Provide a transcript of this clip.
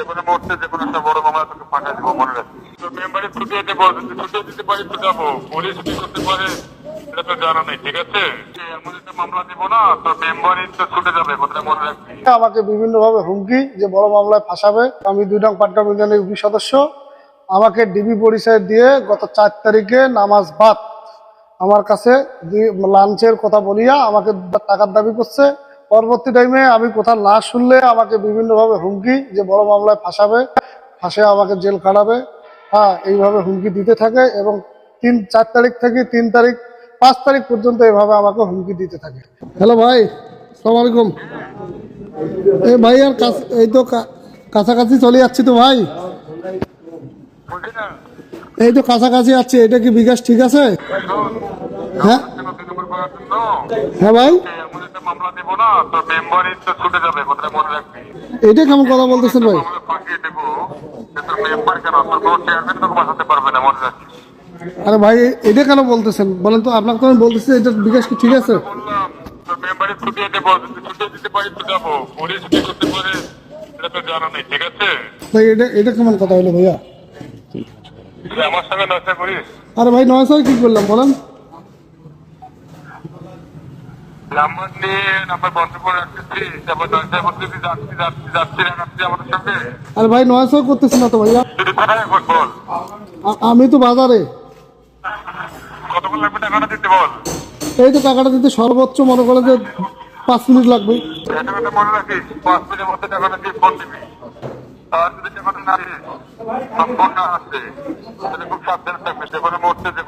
যে কোনো মুহূর্তে যে কোনো একটা বড় মামলা তোকে ফাঁকা দিব মনে রাখবি তো মেম্বারে ছুটি ছুটি দিতে পারি তো যাব। পুলিশ কি করতে পারে এটা তো জানা নেই ঠিক আছে? যে এমন একটা মামলা দিব না তো মেম্বারই তো ছুটে যাবে কথাটা মনে রাখবি আমাকে বিভিন্নভাবে হুমকি যে বড় মামলায় ফাঁসাবে। আমি দুই নং পাটগ্রাম ইউনিয়নের ইউপি সদস্য। আমাকে ডিবি পরিচয় দিয়ে গত চার তারিখে নামাজ বাদ আমার কাছে লাঞ্চের কথা বলিয়া আমাকে টাকার দাবি করছে। পরবর্তী টাইমে আমি কথা না শুনলে আমাকে বিভিন্নভাবে হুমকি যে বড় মামলায় ফাঁসাবে, ফাঁসে আমাকে জেল কাটাবে হ্যাঁ এইভাবে হুমকি দিতে থাকে এবং তিন, চার তারিখ থেকে তিন তারিখ, পাঁচ তারিখ পর্যন্ত এভাবে আমাকে হুমকি দিতে থাকে। হ্যালো ভাই সালাম আলাইকুম। এই ভাই, আর এই তো কাছাকাছি চলে যাচ্ছি তো ভাই। এই তো কাছাকাছি যাচ্ছি, এটা কি বিকাশ ঠিক আছে? হ্যাঁ? হ্যাঁ ভাই। এটা কেমন কথা বলতেছেন ভাই? আরে ভাই এটা কেন বলতেছেন? বলেন তো আপনাকে তো আমি বলতেছি এটা বিকাশ কি ঠিক আছে? এটা এটা কেমন কথা হলো ভাইয়া? আমার সঙ্গে নষ্ট করিস। আরে ভাই নয় কি করলাম বলেন? নাম্বার নিয়ে নাম্বার বন্ধ করে রাখতেছি। তারপর দরজায় বলতেছি যাচ্ছি যাচ্ছি যাচ্ছি না যাচ্ছি আমাদের সঙ্গে। আরে ভাই করতেছি না তো ভাইয়া? যদি কোথায় এখন বল আমি তো বাজারে। কতক্ষণ লাগবে টাকাটা দিতে বল? এই তো টাকাটা দিতে সর্বোচ্চ মনে করে যে পাঁচ মিনিট লাগবে। মনে রাখিস পাঁচ মিনিটের মধ্যে টাকাটা দিয়ে ফোন দিবি। আর যদি টাকাটা না দিস সব ফোন না আসছে তাহলে খুব সাবধানে থাকবে। যে কোনো মুহূর্তে যে